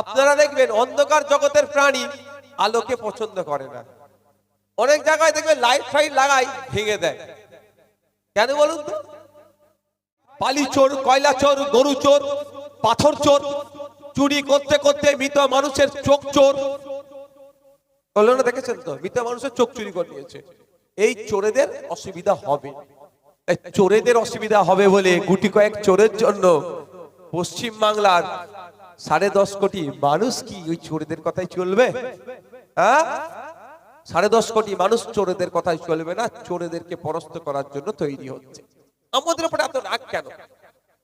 আপনারা দেখবেন অন্ধকার জগতের প্রাণী আলোকে পছন্দ করে না। অনেক জায়গায় দেখবেন লাইট ফাইট লাগাই ভেঙে দেয়। কেন বলুন তো? বালি চোর, কয়লা চোর, গরু চোর, পাথর চোর, চুরি করতে করতে মৃত মানুষের চোখ চোর। না, দেখেছেন তো? মৃত মানুষের চোখ চুরি করে নিয়েছে। এই চোরেদের অসুবিধা হবে। চোরেদের অসুবিধা হবে বলে গুটি কয়েক চোরের জন্য পশ্চিম বাংলার সাড়ে দশ কোটি মানুষ কি ওই চোরেদের কথাই চলবে? হ্যাঁ? সাড়ে দশ কোটি মানুষ চোরেদের কথাই চলবে না? চোরেদেরকে পরাস্ত করার জন্য তৈরি হচ্ছে। আমাদের উপরে এত রাগ কেন?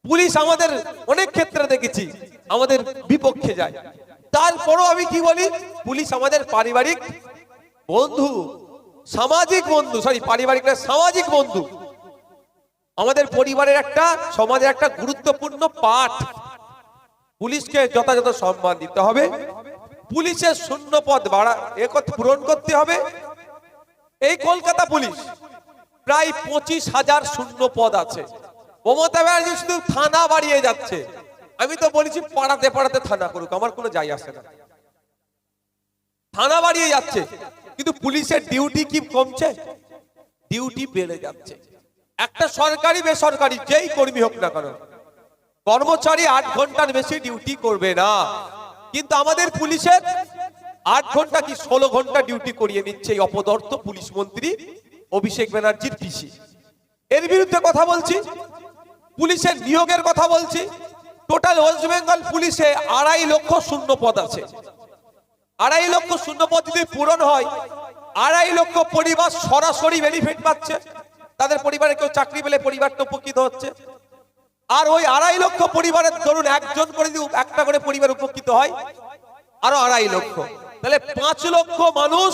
পুলিশ আমাদের অনেক ক্ষেত্রে দেখেছি, আমাদের বিপক্ষে যায়। তারপরও আমি কি বলি? পুলিশ আমাদের পারিবারিক বন্ধু, সামাজিক বন্ধু সরি পারিবারিক না, সামাজিক বন্ধু। আমাদের পরিবারের একটা, সমাজের একটা গুরুত্বপূর্ণ পাঠ। পুলিশকে যথাযথ সম্মান দিতে হবে। পুলিশের শূন্য পদ বাড়া, এ পূরণ করতে হবে। এই কলকাতা পুলিশ প্রায় পঁচিশ হাজার শূন্য পদ আছে। মমতা ব্যানার্জি শুধু থানা বাড়িয়ে যাচ্ছে। আমি তো বলেছি পাড়াতে পাড়াতে থানা করুক, আমার কোনো যাই আসে না। থানা বাড়িয়ে যাচ্ছে, কিন্তু পুলিশের ডিউটি কি কমছে? ডিউটি বেড়ে যাচ্ছে। একটা সরকারি, বেসরকারি, যেই কর্মী হোক না কেন কর্মচারী আট ঘণ্টার বেশি ডিউটি করবে না। কিন্তু আমাদের পুলিশের আট ঘণ্টা কি ষোলো ঘণ্টা ডিউটি করিয়ে নিচ্ছে এই অপদর্থ পুলিশ মন্ত্রী অভিষেক ব্যানার্জির পিসি। এর বিরুদ্ধে কথা বলছি, পুলিশের নিয়োগের কথা বলছি, টোটাল ওয়েস্ট বেঙ্গল পুলিশে আড়াই লক্ষ শূন্য পদ আছে। আড়াই লক্ষ শূন্য পদ যদি পূরণ হয়, আড়াই লক্ষ পরিবার সরাসরি বেনিফিট পাচ্ছে। তাদের পরিবারে কেউ চাকরি পেলে পরিবারটা উপকৃত হচ্ছে। আর ওই আড়াই লক্ষ পরিবারের ধরুন একজন করে যদি একটা করে পরিবার উপকৃত হয়, আরও আড়াই লক্ষ। তাহলে পাঁচ লক্ষ মানুষ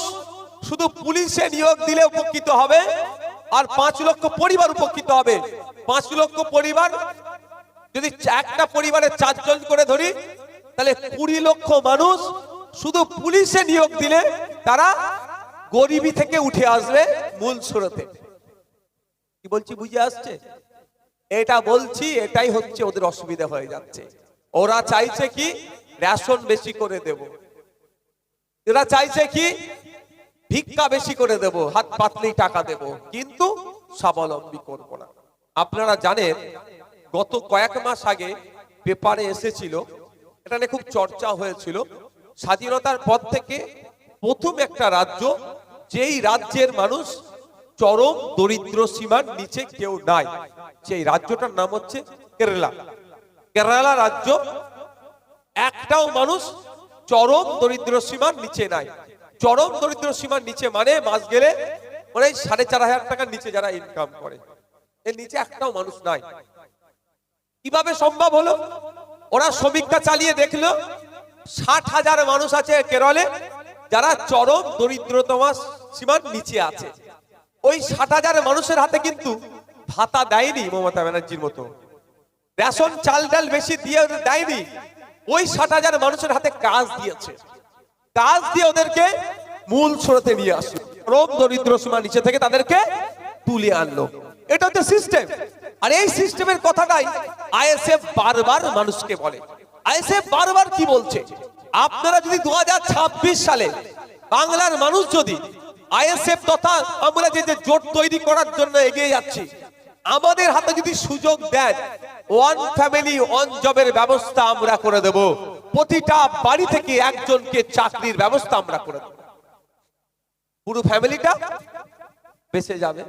শুধু পুলিশে নিয়োগ দিলে উপকৃত হবে, আর পাঁচ লক্ষ পরিবার উপকৃত হবে। পাঁচ লক্ষ পরিবার, যদি একটা পরিবারে চারজন করে ধরি, তাহলে কুড়ি লক্ষ মানুষ শুধু পুলিশে নিয়োগ দিলে তারা গরিবী থেকে উঠে আসবে মূল স্রোতে। কি বলছি, বুঝে আসছে? এটা বলছি, এটাই হচ্ছে ওদের অসুবিধা হয়ে যাচ্ছে। ওরা চাইছে কি? রেশন বেশি করে দেব। এরা চাইছে কি? ভিক্ষা বেশি করে দেব, হাত পাতলেই টাকা দেব, কিন্তু স্বাবলম্বী করব না। আপনারা জানেন, গত কয়েক মাস আগে পেপারে এসেছিল, এটা নিয়ে খুব চর্চা হয়েছিল, স্বাধীনতার পর থেকে প্রথম একটা রাজ্য, যেই রাজ্যের মানুষ চরম দরিদ্র সীমার নিচে কেউ নাই। সেই রাজ্যটার নাম হচ্ছে কেরালা। কেরালা রাজ্য একটাও মানুষ চরম দরিদ্র সীমার নিচে নাই। চরম দরিদ্র সীমার নিচে মানে মাস গেলে মানে সাড়ে চার হাজার টাকার নিচে যারা ইনকাম করে, এর নিচে একটাও মানুষ নাই। কীভাবে সম্ভব হলো? ওরা সমীক্ষা চালিয়ে দেখল, ষাট হাজার মানুষ আছে কেরলে, যারা চরম দরিদ্রতম সীমার নিচে আছে। ওই ষাট হাজার মানুষের হাতে কিন্তু ভাতা দেয়নি মমতা ব্যানার্জির মতো। রেশন, চাল ডাল বেশি দিয়ে দেয়নি। ওই ষাট হাজার মানুষের হাতে কাজ দিয়েছে। কাজ দিয়ে ওদেরকে মূল স্রোতে নিয়ে আসলো। রোগ, দরিদ্র সীমা নিচে থেকে তাদেরকে তুলে আনলো। এটা হচ্ছে সিস্টেম আর এই সিস্টেমের কথাটাই আইএসএফ বারবার মানুষকে বলে। আইএসএফ বারবার কি বলছে? আপনারা যদি দু হাজার ছাব্বিশ সালে বাংলার মানুষ যদি আইএসএফ তথা আমরা যে জোট তৈরি করার জন্য এগিয়ে যাচ্ছি। আমাদের হাতে যদি সুযোগ দেন ওয়ান ফ্যামিলি ওয়ান জবের ব্যবস্থা আমরা করে দেব। প্রতিটা বাড়ি থেকে একজনকে চাকরির ব্যবস্থা আমরা করে দেব। পুরো ফ্যামিলিটা বেঁচে যাবে।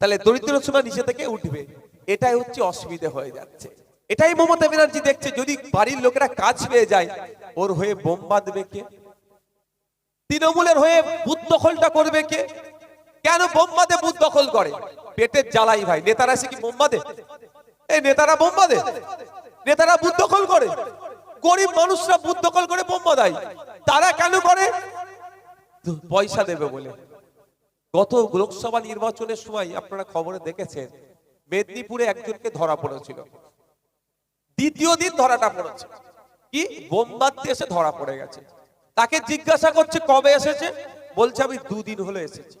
তাহলে দরিদ্র সীমা নিচে থেকে উঠবে। এটাই হচ্ছে অসুবিধে হয়ে যাচ্ছে। এটাই মমতা ব্যানার্জি দেখছে, যদি বাড়ির লোকেরা কাজ পেয়ে যায়, ওর হয়ে বোম বাঁধবে কে? তৃণমূলের হয়ে বুথ দখলটা করবে কে? কেন বোম বাঁধে বুথ দখল করে? পেটের জ্বালাই ভাই। নেতারা এসে কি বোম বাঁধে এই নেতারা বোম বাঁধে নেতারা বুথ দখল করে? গরিব মানুষরা বুথ দখল করে বোম বাঁধায় তারা কেন করে? পয়সা দেবে বলে। গত লোকসভা নির্বাচনের সময় আপনারা খবরে দেখেছেন, মেদিনীপুরে একজনকে ধরা পড়েছিল। দ্বিতীয় দিন ধরাটা পড়েছে। কি? বোমবাদ এসে ধরা পড়ে গেছে। তাকে জিজ্ঞাসা করছে, কবে এসেছে? বলছে, আমি দুদিন হলো এসেছি।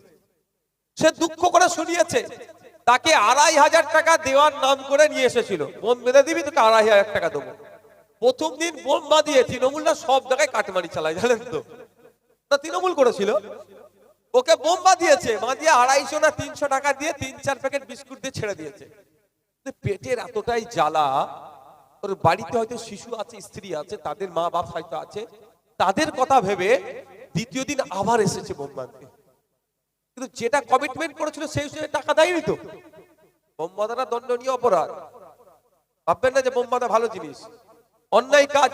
সে দুঃখ করে শুনিয়েছে। তাকে আড়াই হাজার টাকা দেওয়ার নাম করে নিয়ে এসেছিল। বোম বেঁধে দিবি, তোকে আড়াই হাজার টাকা দেবো। প্রথম দিন বোম্বা দিয়ে তৃণমূলরা সব জায়গায় কাটমারি চালায়, জানেন তো? না তৃণমূল করেছিল। ওকে বোম বাঁধিয়েছে, বাঁধিয়ে আড়াইশো না তিনশো টাকা দিয়ে তিন চার প্যাকেট বিস্কুট দিয়ে ছেড়ে দিয়েছে। পেটের এতটাই জ্বালা ওর বাড়িতে হয়তো শিশু আছে, স্ত্রী আছে, তাদের মা বাপ হয়তো আছে তাদের কথা ভেবে দ্বিতীয় দিন আবার এসেছে বোম্বাতে কিন্তু যেটা কমিটমেন্ট করেছিল সেই হিসেবে টাকা দেয়নি তো। বোম্বাদাটা দণ্ডনীয় অপরাধ। ভাববেন না যে বোম্বাদা ভালো জিনিস। অন্যায় কাজ,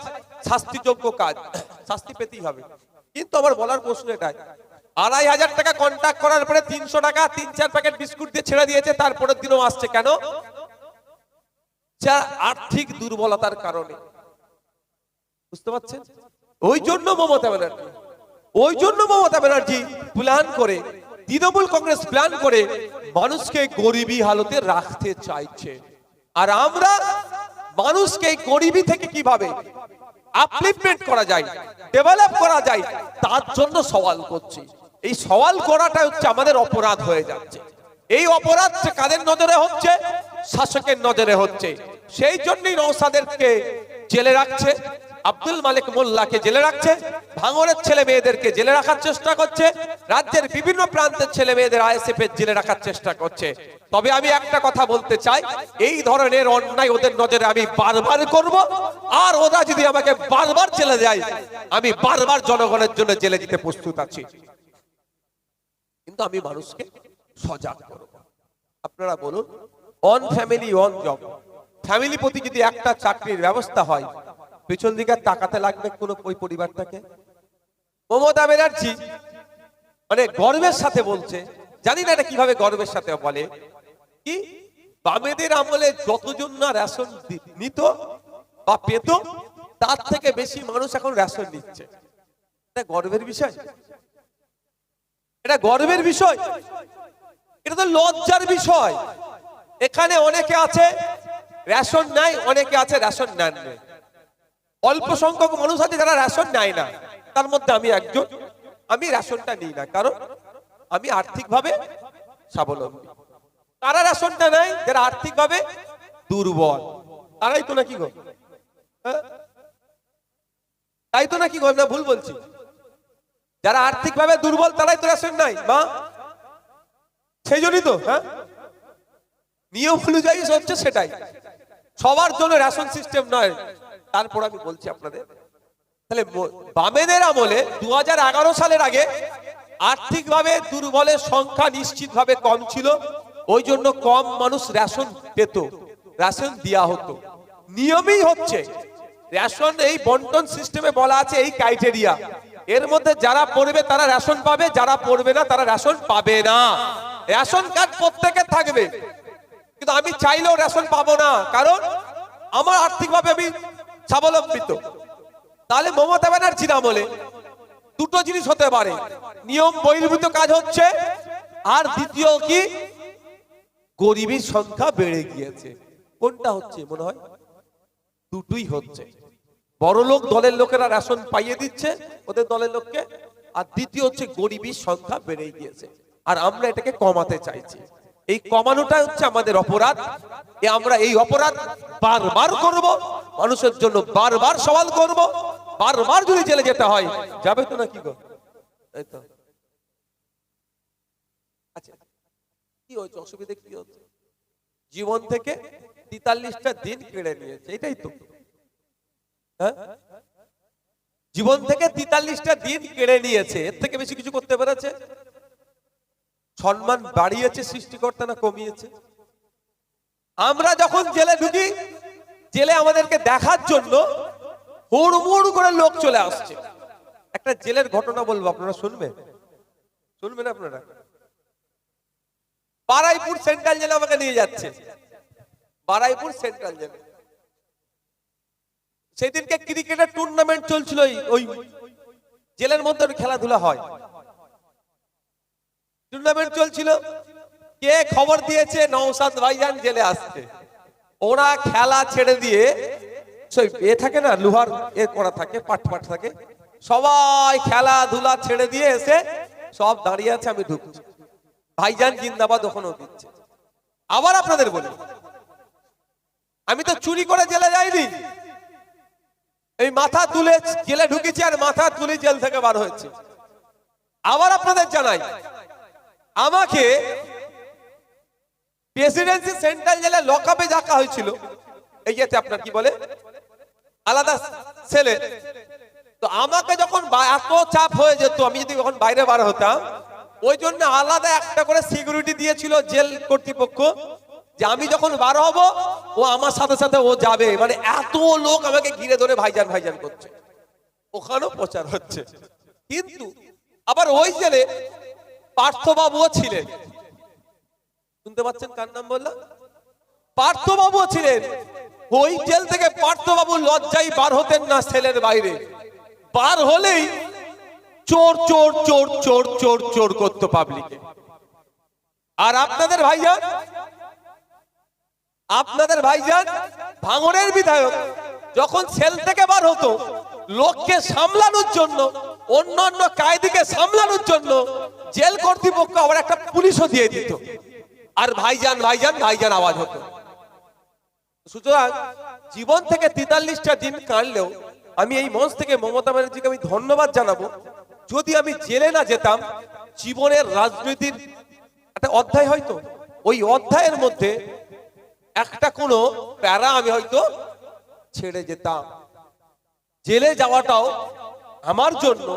শাস্তিযোগ্য কাজ, শাস্তি পেতেই হবে। কিন্তু আমার বলার প্রশ্ন এটাই, আড়াই হাজার টাকা কন্ট্যাক্ট করার পরে তিনশো টাকা তিন চার প্যাকেট বিস্কুট দিয়ে ছেড়ে দিয়েছে তারপরের দিনও আসছে কেন? যা আর্থিক দুর্বলতার কারণে। বুঝতে পারছেন? ওই জন্য মমতা ব্যানার্জি। ওই জন্য মমতা ব্যানার্জি প্ল্যান করে, তৃণমূল কংগ্রেস প্ল্যান করে মানুষকে গরিবী হালতে রাখতে চাইছে। আর আমরা মানুষকে গরিবী থেকে কীভাবে আপলিফমেন্ট করা যায় ডেভেলপ করা যায়, তার জন্য সওয়াল করছি। এই সওয়াল করাটা হচ্ছে আমাদের অপরাধ হয়ে যাচ্ছে। এই অপরাধ কাদের নজরে হচ্ছে? শাসকের নজরে হচ্ছে। সেই জন্যই নৌসাদেরকে জেলে রাখছে। আব্দুল মালিক মোল্লাকে জেলে রাখছে, ভাঙরের ছেলে মেয়েদেরকে জেলে রাখার চেষ্টা করছে, রাজ্যের বিভিন্ন প্রান্তের ছেলে মেয়েদের আইএসএফ এর জেলে রাখার চেষ্টা করছে। তবে আমি একটা কথা বলতে চাই, এই ধরনের অন্যায় ওদের নজরে আমি বারবার করব, আর ওরা যদি আমাকে বারবার জেলে যায়, আমি বারবার জনগণের জন্য জেলে দিতে প্রস্তুত আছি। কিন্তু আমি মানুষকে সজাগ করব। আপনারা বলুন one family one job family প্রতি যদি একটা চাকরির ব্যবস্থা হয় পেছন দিকে তাকাতে লাগবে কোনো ওই পরিবারটাকে? মমতা ব্যানার্জি মানে গর্বের সাথে বলছে, জানি না এটা কীভাবে গর্বের সাথে বলে, কি বামেদের আমলে যতজন না রেশন নিত বা পেত, তার থেকে বেশি মানুষ এখন রেশন নিচ্ছে। এটা গর্বের বিষয়? এটা গর্বের বিষয়? এটা তো লজ্জার বিষয়। এখানে অনেকে আছে, রেশন নাই, অনেকে আছে, রেশন নেন। অল্প সংখ্যক মানুষ আছে যারা রেশন নেয় না। তার মধ্যে আমি একজন। আমি রেশনটা নিই না, কারণ আমি আর্থিকভাবে স্বাবলম্বী। তারা রেশনটা নেয়? যারা আর্থিকভাবে দুর্বল। তারাই তো নাকি গো? হ্যাঁ? তাই তো নাকি না ভুল বলছি। যারা আর্থিকভাবে দুর্বল, তারাই তো রেশন নাই মা? সেই জন্যই তো হ্যাঁ? নিয়ম অনুযায়ী হচ্ছে সেটাই। সবার জন্য রেশন সিস্টেম নয়। তারপর আমি বলছি আপনাদের, তাহলে বামেদের আমলে দুহাজার এগারো সালের আগে আর্থিকভাবে দুর্বলের সংখ্যা নিশ্চিতভাবে কম ছিল, ওই জন্য কম মানুষ রেশন পেত, রেশন দেওয়া হতো। নিয়মই হচ্ছে, রেশন এই বন্টন সিস্টেমে বলা আছে এই ক্রাইটেরিয়া এর মধ্যে যারা পড়বে তারা রেশন পাবে, যারা পড়বে না তারা রেশন পাবে না। রেশন কার্ড প্রত্যেকের থাকবে, কিন্তু আমি চাইলেও রেশন পাবো না, কারণ আমার আর্থিকভাবে আমি স্বাবলম্বিত। তাহলে মমতা ব্যানার্জির আমলে দুটো জিনিস হতে পারে। নিয়ম বহির্ভূত কাজ হচ্ছে, আর দ্বিতীয় কি? গরিবের সংখ্যা বেড়ে গিয়েছে। কোনটা হচ্ছে মনে হয়? দুটোই হচ্ছে। বড় লোক দলের লোকেরা রেশন পাইয়ে দিচ্ছে ওদের দলের লোককে, আর দ্বিতীয় হচ্ছে গরিবের সংখ্যা বেড়ে গিয়েছে। আর আমরা এটাকে কমাতে চাইছি। এই কমানোটা হচ্ছে আমাদের অপরাধ। এ আমরা এই অপরাধ বারবার করব, মানুষের জন্য বারবার সওয়াল করব, বারবার যদি জেলে যেতে হয়, যাবে তো না কি গো? এই তো। আচ্ছা কি হয়েছে? অসুবিধা কি হচ্ছে? জীবন থেকে তেতাল্লিশটা দিন কেড়ে নিয়েছে, এটাই তো। হ্যাঁ? জীবন থেকে তেতাল্লিশটা দিন কেড়ে নিয়েছে, এর থেকে বেশি কিছু করতে পেরেছে? সম্মান বাড়িয়েছে সৃষ্টিকর্তা না কমিয়েছে আমরা যখন জেলে ঢুকি জেলে আমাদেরকে দেখার জন্য হুড়মুড় করে লোক চলে আসছে একটা জেলের ঘটনা বলব আপনারা শুনবেন শুনবেন আপনারা বারাইপুর সেন্ট্রাল জেলে আমাকে নিয়ে যাচ্ছে বারাইপুর সেন্ট্রাল জেলে সেদিনকে ক্রিকেটের টুর্নামেন্ট চলছিল ওই- জেলের মধ্যে খেলাধুলা হয় টুর্নামেন্ট চলছিল। কে খবর দিয়েছে? নৌসাদ ভাইজান জেলে আসছে। ওরা খেলা ছেড়ে দিয়ে এ থাকে না, লোহার এ করা থাকে, পাট পাট থাকে, সবাই খেলাধুলা ছেড়ে দিয়ে এসে সব দাঁড়িয়ে আছে, আমি ঢুকছি। ভাইজান জিন্দাবাদ ওখানেও দিচ্ছে। আবার আপনাদের বলি, আমি তো চুরি করে জেলে যাইনি। এই মাথা তুলে জেলে ঢুকেছি আর মাথা তুলে জেল থেকে বার হয়েছে। আবার আপনাদের জানাই আমাকে প্রেসিডেন্সি সেন্ট্রাল জেলে লকআপে রাখা হয়েছিল। এই যেতে আপনার কি বলে? আলাদা ছেলে। তো আমাকে যখন এত চাপ হয়ে যেত, আমি যদি যখন বাইরে বার হতাম, ওই জন্য আলাদা একটা করে সিকিউরিটি দিয়েছিল জেল কর্তৃপক্ষ যে আমি যখন বার হব, ও আমার সাথে সাথে ও যাবে। মানে এত লোক আমাকে ঘিরে ধরে ভাইজান ভাইজান করছে। ওখানেও প্রচার হচ্ছে। কিন্তু আবার ওই জেলে পার্থবাবুও ছিলেন। শুনতে পাচ্ছেন কার নাম বললাম পার্থবাবুও ছিলেন। ওই জেল থেকে পার্থবাবু লজ্জায় বার হতেন না বাইরে। বার হলেই চোর চোর চোর চোর চোর চোর করতো পাবলিকে আর আপনাদের ভাইজান আপনাদের ভাইজান, ভাঙনের বিধায়ক, যখন সেল থেকে বার হতো, লোককে সামলানোর জন্য, অন্যান্য কায়দিকে সামলানোর জন্য জেল কর্তৃপক্ষ আবার একটা পুলিশও দিয়ে দিত। আর ভাইজান ভাইজান ভাইজান আওয়াজ হতো। সুতরাং জীবন থেকে তেতাল্লিশটা দিন কাটলেও আমি এই মঞ্চ থেকে মমতা ব্যানার্জিকে আমি ধন্যবাদ জানাব। যদি আমি জেলে না যেতাম, জীবনের রাজনীতির একটা অধ্যায় হয়তো, ওই অধ্যায়ের মধ্যে একটা কোনো প্যারা আমি হয়তো ছেড়ে যেতাম। জেলে যাওয়াটাও আমার জন্য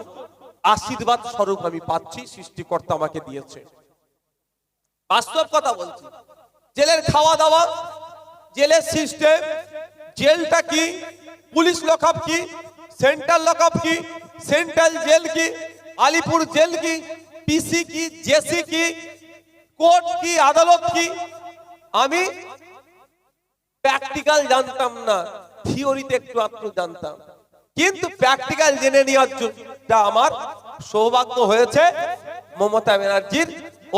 আশীর্বাদ স্বরূপ আমি পাচ্ছি, সৃষ্টিকর্তা আমাকে দিয়েছে। বাস্তব কথা বলছি। জেলের খাওয়া দাওয়া জেলের সিস্টেম জেলটা কি? পুলিশ লকআপ কি? সেন্ট্রাল লকআপ কি? সেন্ট্রাল জেল কি? আলিপুর জেল কি? পিসি কি? জেসি কি? কোর্ট কি? আদালত কি? আমি প্র্যাকটিক্যাল জানতাম না থিওরিতে একটু আধটু জানতাম। কিন্তু প্র্যাকটিক্যাল জেনে নেওয়ার জন্য আমার সৌভাগ্য হয়েছে। মমতা ব্যানার্জির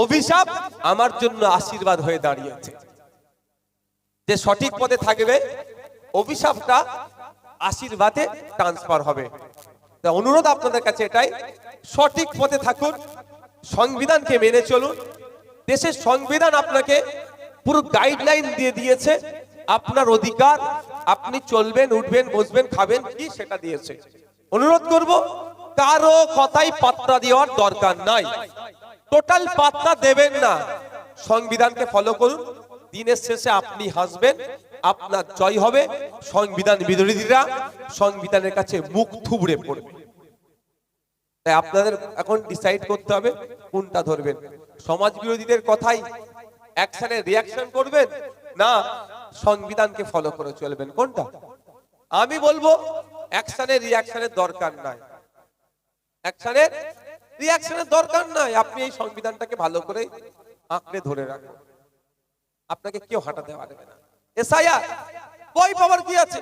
অভিশাপ আমার জন্য আশীর্বাদ হয়ে দাঁড়িয়েছে। যে সঠিক পদে থাকবে, অভিশাপটা আশীর্বাদে ট্রান্সফার হবে। তা অনুরোধ আপনাদের কাছে এটাই, সঠিক পথে থাকুন, সংবিধানকে মেনে চলুন। দেশের সংবিধান আপনাকে পুরো গাইডলাইন দিয়ে দিয়েছে, আপনার অধিকার আপনি চলবেন, উঠবেন, বসবেন, খাবেন, কি সেটা দিয়েছে। অনুরোধ করব, কারও কথাই পাত্তা দেওয়ার দরকার নাই। টোটাল পাত্তা দেবেন না। সংবিধানকে ফলো করুন। দিনের শেষে আপনি হাসবেন, আপনার জয় হবে। সংবিধান বিরোধীরা সংবিধানের কাছে মুখ থুবড়ে পড়বে। তাই আপনাদের এখন ডিসাইড করতে হবে কোনটা ধরবেন। সমাজ বিরোধীদের কথাই অ্যাকশনে রিয়াকশন করবেন না সংবিধানকে ফলো করে চলবেন। কোনটা? আমি বলব অ্যাকশনের রিয়াকশনের দরকার নাই। অ্যাকশনের রিয়াকশনের দরকার নাই। আপনি এই সংবিধানটাকে ভালো করে আঁকড়ে ধরে রাখুন। আপনাকে কেউ হাঁটাতে পারবে না। এসআইআর, বই পাওয়ার কি আছে?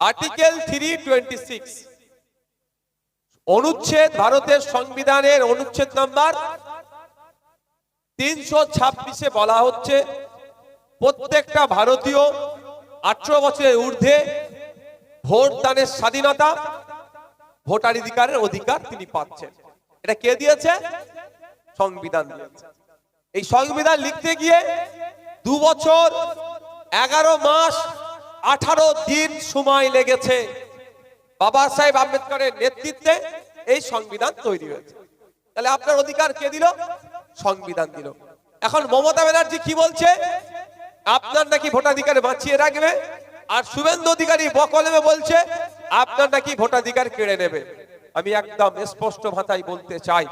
আর্টিকেল থ্রি টোয়েন্টি সিক্স অনুচ্ছেদ ভারতের সংবিধানের অনুচ্ছেদ নাম্বার তিনশো ছাব্বিশে বলা হচ্ছে প্রত্যেকটা ভারতীয় আঠারো বছরের ঊর্ধ্বে ভোট দানের স্বাধীনতা ভোটাধিকারের অধিকার তিনি পাচ্ছেন। এটা কে দিয়েছে? সংবিধান দিয়েছে। এই সংবিধান লিখতে গিয়ে দু বছর, এগারো মাস, আঠারো দিন সময় লেগেছে বাবা সাহেব আম্বেদকরের নেতৃত্বে এই সংবিধান তৈরি হয়েছে। তাহলে আপনার অধিকার কে দিল? সংবিধান দিল। এখন মমতা ব্যানার্জি কি বলছে? আপনার নাকি ভোটাধিকার বাঁচিয়ে রাখবে? আর শুভেন্দু অধিকারী বকলমে বলছে, আপনার নাকি ভোটাধিকার কেড়ে নেবে। আমি একদম স্পষ্ট ভাষায় বলতে চাই,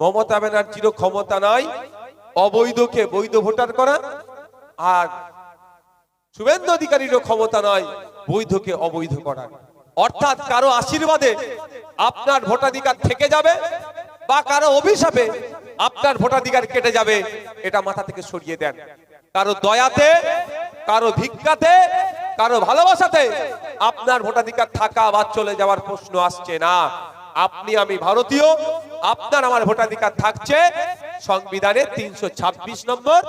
মমতা ব্যানার্জিরও ক্ষমতা নাই, অবৈধকে বৈধ ভোটার করা, আর শুভেন্দু অধিকারীরও ক্ষমতা নয় বৈধকে অবৈধ করা। অর্থাৎ কারও আশীর্বাদে আপনার ভোটাধিকার থেকে যাবে, বা কারও অভিশাপে আপনার ভোটাধিকার কেটে যাবে, এটা মাথা থেকে সরিয়ে দেন। কারও দয়াতে, কারও ভিক্ষাতে, কারও ভালোবাসাতে আপনার ভোটাধিকার থাকা বা চলে যাওয়ার প্রশ্ন আসছে না। আপনি আমি ভারতীয়, আপনার আমার ভোটাধিকার থাকছে সংবিধানের তিনশো ছাব্বিশ নম্বর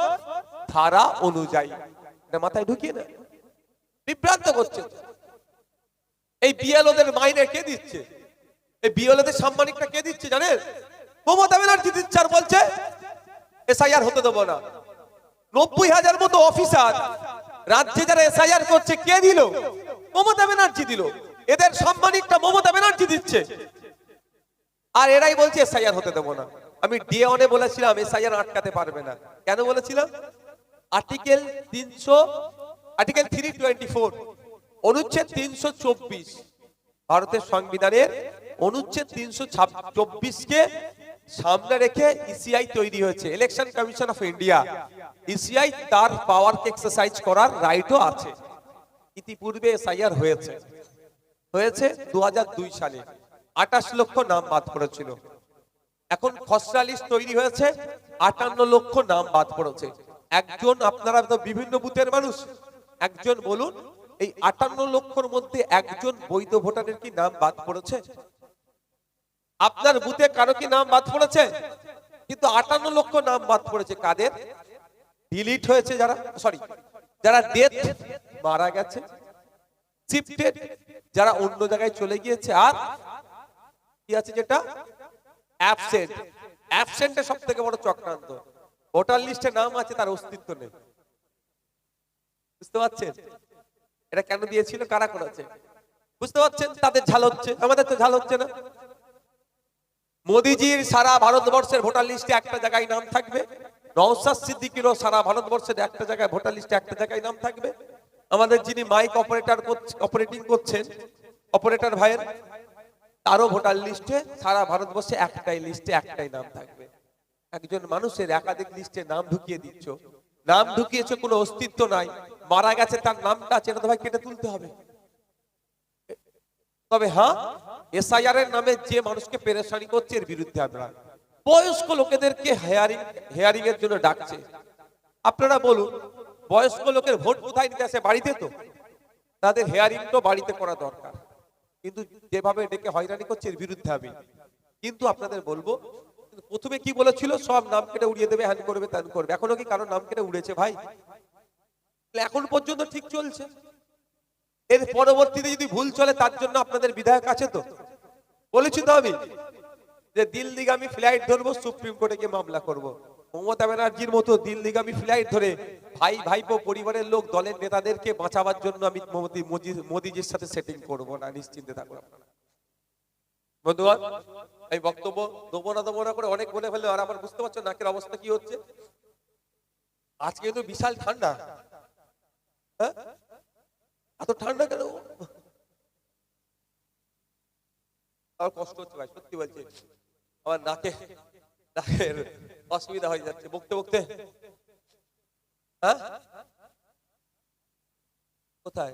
ধারা অনুযায়ী। মাথায় ঢুকিয়ে না বিভ্রান্ত করছে এই বিএলওদের মাইনে কে দিচ্ছে? এই বিএলওদের সাম্মানিকটা কে দিচ্ছে জানেন? মমতা ব্যানার্জি দিচ্ছে আর বলছে, এসআইআর হতে দেবো না। নব্বই হাজার মতো অফিসার। রাজ্যে যারা এসআইআর করছে, কে দিল? মমতা ব্যানার্জি দিল। এদের সম্মানিকটা মমতা ব্যানার্জি দিচ্ছে। আর এরাই বলছে, এসআইআর হতে দেবো না। আমি ডে অনে বলেছিলাম, এসআইআর আটকাতে পারবে না। কেন বলেছিলাম? আর্টিকেল তিনশো, আর্টিকেল থ্রি টোয়েন্টি ফোর অনুচ্ছেদ তিনশো চব্বিশ, ভারতের সংবিধানের অনুচ্ছেদ তিনশো চব্বিশ কে সামনে রেখে ইসিআই তৈরি হয়েছে election commission of India ECI তার পাওয়ারকে এক্সারসাইজ করার রাইটও আছে। ইতিপূর্বে এসআইআর হয়েছে। হয়েছে দু সালে। আঠাশ লক্ষ নাম বাদ পড়েছিল। এখন খসড়া লিস্ট তৈরি হয়েছে, আটান্ন লক্ষ নাম বাদ পড়েছে। একজন, আপনারা তো বিভিন্ন বুথের মানুষ। একজন বলুন, এই আটান্ন লক্ষর মধ্যে একজন বৈধ ভোটারের কি নাম বাদ পড়েছে? আপনার বুথে কারও কি নাম বাদ পড়েছে? কিন্তু আটান্ন লক্ষ নাম বাদ পড়েছে কাদের? ডিলিট হয়েছে যারা সরি যারা ডেথ মারা গেছে যারা অন্য জায়গায় চলে গিয়েছে, আর কি আছে যেটা? অ্যাবসেন্ট অ্যাবসেন্টে সব থেকে বড় চক্রান্ত। ভোটার লিস্টে নাম আছে, তার অস্তিত্ব নেই। বুঝতে পারছেন? এটা কেন দিয়েছিল? কারা করেছে? বুঝতে পারছেন? তাদের ঝাল হচ্ছে। আমাদের তো ঝাল হচ্ছে না। মোদিজির সারা ভারতবর্ষের ভোটার লিস্টে একটা জায়গায় নাম থাকবে। নওসাদ সিদ্দিকিরও সারা ভারতবর্ষের একটা জায়গায় ভোটার লিস্টে একটা জায়গায় নাম থাকবে। আমাদের যিনি মাইক অপারেটর অপারেটিং করছেন, অপারেটর ভাইয়ের, তারও ভোটার লিস্টে সারা ভারতবর্ষে একটাই লিস্টে একটাই নাম থাকবে। একজন মানুষের একাধিক লিস্টে নাম ঢুকিয়ে দিচ্ছ। নাম ঢুকিয়েছে কোনো অস্তিত্ব নাই। মারা গেছে তার নামটা আছে, এটা তো ভাই কেটে তুলতে হবে। তবে হ্যাঁ এসআইআর এর নামে যে মানুষকে পেরেশানি করছে এর বিরুদ্ধে আমরা। বয়স্ক লোকেদেরকে হেয়ারিং হেয়ারিং এর জন্য ডাকছে। আপনারা বলুন, বয়স্ক লোকের ভোট কোথায় নিতে আসে বাড়িতে তো? তাদের হেয়ারিং তো বাড়িতে করা দরকার। কিন্তু যেভাবে ডেকে হয়রানি করছে এর বিরুদ্ধে আমি। কিন্তু আপনাদের বলব, প্রথমে কি বলেছিল? সব নাম কেটে উড়িয়ে দেবে, হ্যান করবে ত্যান করবে। এখনও কি কারও নাম কেটে উড়েছে ভাই? এখন পর্যন্ত ঠিক চলছে। এর পরবর্তীতে যদি ভুল চলে, তার জন্য আপনাদের বিধায়ক আছে তো? বলেছি তো আমি। যে দিল্লিগামী ফ্লাইট ধরবো, সুপ্রিম কোর্টে গিয়ে মামলা করব। মমতা ব্যানার্জির মতো দিল্লিগামী ফ্লাইট ধরে ভাই, ভাইপো, পরিবারের লোক, দলের নেতাদেরকে বাঁচাবার জন্য আমি মোদি মোদি- মোদিজির সাথে সেটিং করব না, নিশ্চিন্তে থাকুন আপনারা বন্ধুগণ এই বক্তব্য দেবো না করে অনেক বলে ফেলে আর আমার বুঝতে পারছ নাকের অবস্থা কি হচ্ছে? আজকে কিন্তু বিশাল ঠান্ডা। হ্যাঁ? এত ঠান্ডা কেন? আমার কষ্ট হচ্ছে ভাই, সত্যি বলছি। আমার নাকে, নাকের অসুবিধা হয়ে যাচ্ছে, বকতে বকতে। হ্যাঁ? কোথায়?